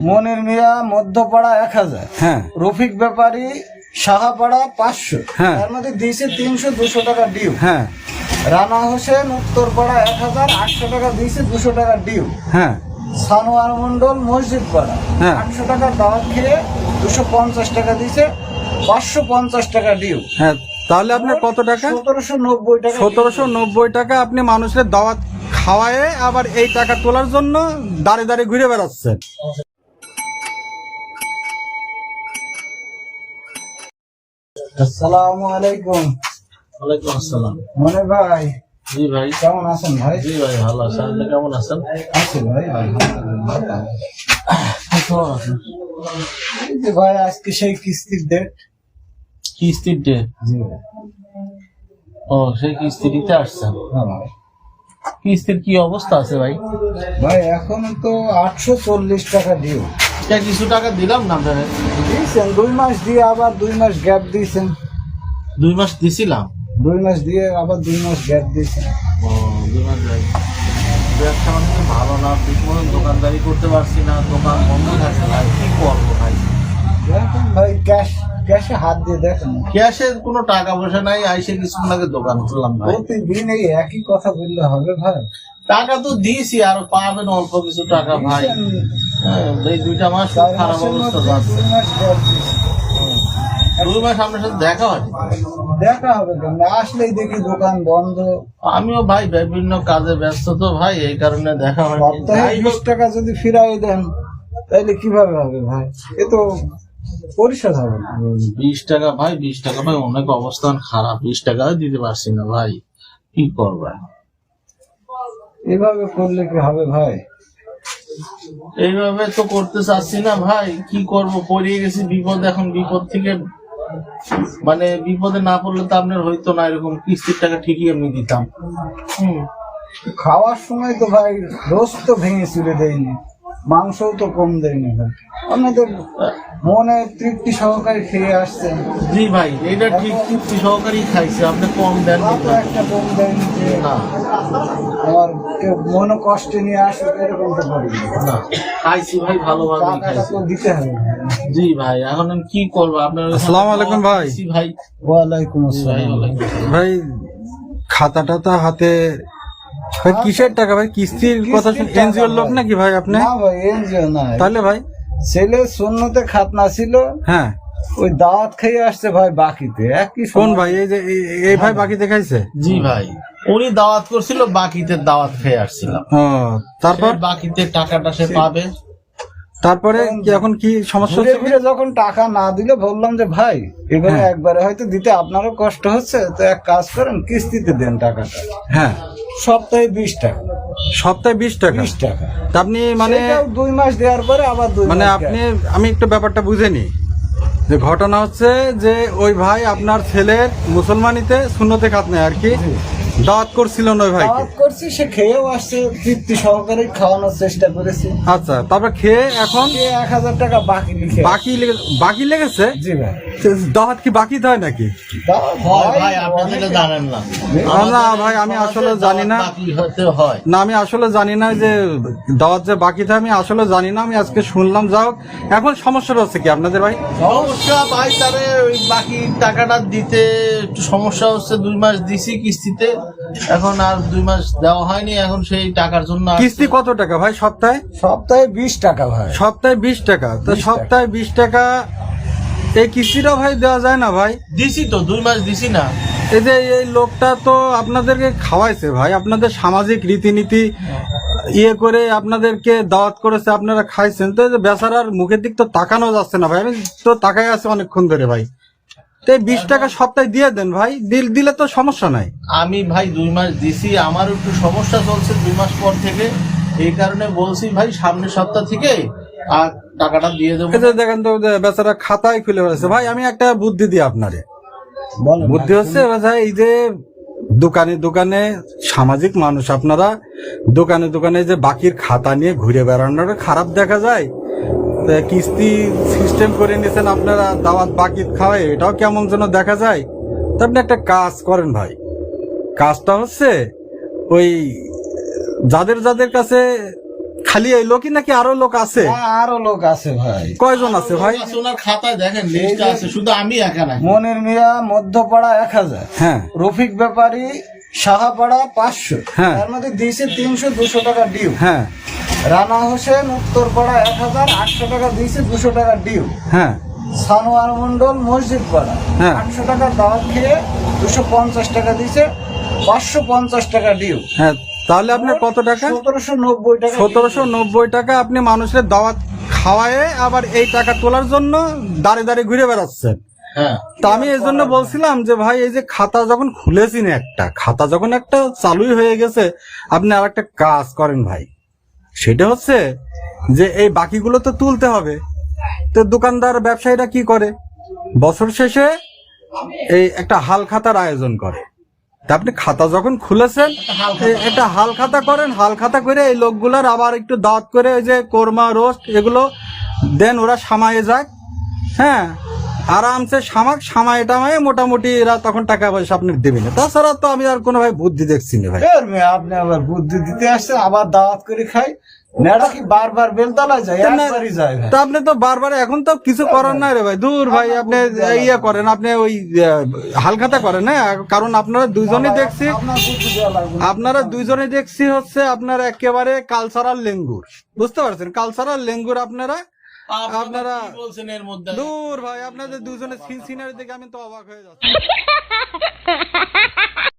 মনির মিয়া মধ্যপাড়া এক হাজার। হ্যাঁ। রফিক ব্যাপারী সাহাপাড়া পাঁচশো। হ্যাঁ। তার মধ্যে দিয়েছে তিনশো দুশো টাকা ডিউ। হ্যাঁ। রানা হোসেন উত্তরপাড়া এক হাজার আটশো টাকা দিয়েছে দুশো টাকা ডিউ। হ্যাঁ। সানোয়ার মন্ডল মসজিদ পাড়া হ্যাঁ। আটশো টাকা দাওয়াত খেয়ে দুশো পঞ্চাশ টাকা দিয়েছে পাঁচশো পঞ্চাশ টাকা ডিউ। হ্যাঁ তাহলে আপনার কত টাকা? সতেরোশো নব্বই টাকা সতেরোশো নব্বই টাকা আপনি মানুষের দাওয়াত খাওয়ায়ে আবার এই টাকা তোলার জন্য দাঁড়িয়ে দাঁড়িয়ে ঘুরে বেড়াচ্ছেন। আসসালামু আলাইকুম। ওয়ালাইকুম আসসালাম। মনে ভাই? জি ভাই। কেমন আছেন ভাই? জি ভাই ভালো আছেন আপনি কেমন আছেন? আছি ভাই আলহামদুলিল্লাহ। ভাই আজকে সেই কিস্তির ডেট কিস্তির ডে জি ভাই। ও সেই কিস্তি দিতে আসছেন। হ্যাঁ কিস্তির কি অবস্থা আছে ভাই? ভাই এখন তো আটশো চল্লিশ টাকা ডিউ কিছু টাকা দিলাম না আপনার? দিয়েছেন দুই মাস দিয়ে আবার দুই মাস গ্যাপ দিয়েছেন। দুই মাস দিছিলাম? দুই মাস দিয়ে আবার দুই মাস গ্যাপ দিয়েছেন। দুই মাস ব্যবসা বাণিজ্য ভালো না ঠিক মতন দোকানদারি করতে পারছি না দোকান বন্ধ থাকে ভাই কি করব ভাই? দেখেন ভাই ক্যাশ ক্যাশে হাত দিয়ে দেখেন। ক্যাশে কোনো টাকা পয়সা নাই আইসে কিছুক্ষণ আগে দোকান খুললাম ভাই। প্রতিদিন এই একই কথা বললে হবে ভাই। টাকা তো দিয়েছি আর পাবেন অল্প কিছু টাকা ভাই। হ্যাঁ, এই দুইটা মাস খারাপ অবস্থা যাচ্ছে। দুই মাস আপনার সাথে দেখা হয়? দেখা হবে আসলেই দেখি দোকান বন্ধ। আমিও ভাই বিভিন্ন কাজে ব্যস্ত তো ভাই এই কারণে দেখা হয়নি। সপ্তাহে বিশ টাকা যদি ফিরাই দেন তাহলে কীভাবে হবে ভাই? এ তো পরিশোধ হবে না। বিশ টাকা ভাই বিশ টাকা ভাই অনেক অবস্থান খারাপ। বিশ টাকা দিতে পারছি না ভাই। কি করবে এভাবে করলে কি হবে ভাই? এইভাবে তো করতে চাচ্ছি না ভাই কি করব? পড়িয়ে গেছি বিপদ এখন বিপদ থেকে মানে বিপদে না পড়লে তো আপনার হইতো না এরকম কিস্তির টাকা ঠিকই আমি দিতাম। খাওয়ার সময় তো ভাই রোজ তো ভেঙে চুরে দেয়নি। মাংসও তো কম দেয়নি ভাই। আপনাদের মনে তৃপ্তি সহকারে খেয়ে আসছেন জি ভাই এটা ঠিক তৃপ্তি সহকারী খাইছে আপনি কম দেন তো। একটা কম দেয়নি যে না। আমার কেউ মনে কষ্টে নিয়ে আসবে এরকম তো করি না। খাইছি ভাই ভালোভাবে খাইছি তো দিতে হবে। জি ভাই এখন আমি কি করব? আপনার আসসালামু আলাইকুম ভাই। ভাই। ওয়ালাইকুম জি ভাই আসসালাম। ভাই খাতা টাতা হাতে ভাই কিসের টাকা ভাই? কিস্তির কথা এনজিওর লোক। নাকি ভাই আপনি? না ভাই এনজিও না। তাহলে ভাই? ছেলে শূন্যতে খাতনা ছিল। হ্যাঁ। ওই দাওয়াত খেয়ে আসছে ভাই বাকিতে। একই কোন ভাই? এই যে এই- ভাই বাকি দেখাইছে জি ভাই। উনি দাওয়াত করছিল বাকিতে দাওয়াত খেয়ে আসছিলাম ও তারপর? বাকিতে টাকাটা সে পাবে। তারপরে কি এখন কি সমস্যা ঘুরে হচ্ছে? ফিরে যখন টাকা না দিলে বললাম যে ভাই এবারে হ্যাঁ। একবারে হয়তো দিতে আপনারও কষ্ট হচ্ছে। তো এক কাজ করেন কিস্তিতে দেন টাকাটা। হ্যাঁ। সপ্তাহে বিশ টাকা। সপ্তাহে বিশ টাকা? বিশ টাকা। আপনি মানে দুই মাস দেওয়ার পরে আবার দুই মানে আপনি আমি একটু ব্যাপারটা বুঝে নি যে ঘটনা হচ্ছে যে ওই ভাই আপনার ছেলের মুসলমানিতে শূন্যতে খাত নেয় আর কি দাওয়াত করছিল না ওই ভাইকে। করছি সে খেয়েও আসছে তৃপ্তি সহকারে খাওয়ানোর চেষ্টা করেছি। আচ্ছা তারপর খেয়ে এখন? এক হাজার টাকা বাকি লিখে বাকি বাকি লেগেছে? জি ভাই। দাওয়াত কি বাকি হয় নাকি? দাওয়াত ভাই আপনি জানেন না। না ভাই আমি আসলে জানি না। হয়। না আমি আসলে জানি না যে দাওয়াত যে বাকি থাকে আমি আসলে জানি না আমি আজকে শুনলাম যাও এখন সমস্যাটা হচ্ছে কি আপনাদের ভাই? সমস্যা ভাই তারে ওই বাকি টাকাটা দিতে একটু সমস্যা হচ্ছে দুই মাস দিছি কিস্তিতে। এখন আর দুই মাস দেওয়া হয়নি এখন সেই টাকার জন্য কিস্তি কত টাকা ভাই সপ্তাহে? সপ্তাহে বিশ টাকা ভাই। সপ্তাহে বিশ টাকা। তো সপ্তাহে বিশ টাকা এই কিস্তিটাও ভাই দেওয়া যায় না ভাই? দিছি তো দুই মাস দিছি না। এই যে এই লোকটা তো আপনাদেরকে খাওয়াইছে ভাই আপনাদের সামাজিক রীতিনীতি ইয়ে করে আপনাদেরকে দাওয়াত করেছে আপনারা খাইছেন। তো এই যে বেচারার মুখের দিক তো তাকানো যাচ্ছে না ভাই। আমি তো তাকাই আছে অনেকক্ষণ ধরে ভাই। তো বিশ টাকা সপ্তাহে দিয়ে দেন ভাই দিল দিলে তো সমস্যা নাই। আমি ভাই দুই মাস দিছি আমার একটু সমস্যা চলছে দুই মাস পর থেকে। এই কারণে বলছি ভাই সামনের সপ্তাহ থেকে আর টাকাটা দিয়ে দেবো। দেখেন তো বেচারা খাতায় খুলে বেড়াচ্ছে ভাই আমি একটা বুদ্ধি দিই আপনারে। বুদ্ধি হচ্ছে ভাই এই যে দোকানে দোকানে সামাজিক মানুষ আপনারা দোকানে দোকানে যে বাকির খাতা নিয়ে ঘুরে বেড়ানোটা খারাপ দেখা যায় তো কিস্তি সিস্টেম করে নিয়েছেন আপনারা দাওয়াত বাকি খাওয়ায় এটাও কেমন যেন দেখা যায়। তো আপনি একটা কাজ করেন ভাই। কাজটা হচ্ছে ওই যাদের যাদের কাছে খালি এই লোকই নাকি আরও লোক আছে? না, আরও লোক আছে ভাই। কয়জন আছে ভাই? ওনার খাতায় দেখেন লিস্ট আছে শুধু আমি একা নাই। মনির মিয়া মধ্যপাড়া এক হাজার। হ্যাঁ। রফিক ব্যাপারী সাহাপাড়া পাঁচশো। হ্যাঁ। তার মধ্যে দিয়েছে তিনশো দুশো টাকা ডিউ। হ্যাঁ। রানা হোসেন উত্তরপাড়া এক হাজার আটশো টাকা দিয়েছে দুশো টাকা ডিউ। হ্যাঁ। সানোয়ার মন্ডল মসজিদ পাড়া হ্যাঁ। আটশো টাকা দাওয়াত খেয়ে দুশো পঞ্চাশ টাকা দিয়েছে পাঁচশো পঞ্চাশ টাকা ডিউ। হ্যাঁ তাহলে আপনার কত টাকা? সতেরোশো নব্বই টাকা সতেরোশো নব্বই টাকা আপনি মানুষের দাওয়াত খাওয়ায়ে আবার এই টাকা তোলার জন্য দাঁড়িয়ে দাঁড়িয়ে ঘুরে বেড়াচ্ছেন। তা আমি এই জন্য বলছিলাম যে ভাই, এই যে খাতা যখন খুলেছেন একটা, খাতা যখন একটা চালুই হয়ে গেছে, আপনি আর একটা কাজ করেন ভাই। সেটা হচ্ছে যে এই বাকিগুলো তো তুলতে হবে। তো দোকানদার, ব্যবসায়ীরা কি করে? বছর শেষে এই একটা হাল খাতার আয়োজন করে। তা আপনি খাতা যখন খুলেছেন এটা হাল খাতা করেন, হাল খাতা করে এই লোকগুলার আবার একটু দাঁত করে ওই যে কোরমা, রোস্ট এগুলো দেন, ওরা সামায়ে যাক হ্যাঁ আরামসে সামাক সামাই টামায় মোটামুটি এরা তখন টাকা পয়সা আপনি দেবেন তাছাড়া তো আমি আর কোনো ভাই বুদ্ধি দেখছি না ভাই। আপনি আবার বুদ্ধি দিতে আসছেন আবার দাওয়াত করে খাই। আপনি তো বারবার এখন তো কিছু করার নাই রে ভাই। দূর ভাই আপনি ইয়ে করেন আপনি ওই হালখাতা করেন হ্যাঁ? কারণ আপনারা দুইজনই দেখছি না। আপনারা দুইজনে দেখছি হচ্ছে আপনার একেবারে কালচারাল লেঙ্গুর বুঝতে পারছেন? কালচারাল লেঙ্গুর আপনারা আপনারা আপনারা কি বলছেন এর মধ্যে? দূর ভাই আপনাদের দুজনের সিনারি দেখে আমি তো অবাক হয়ে যাচ্ছি।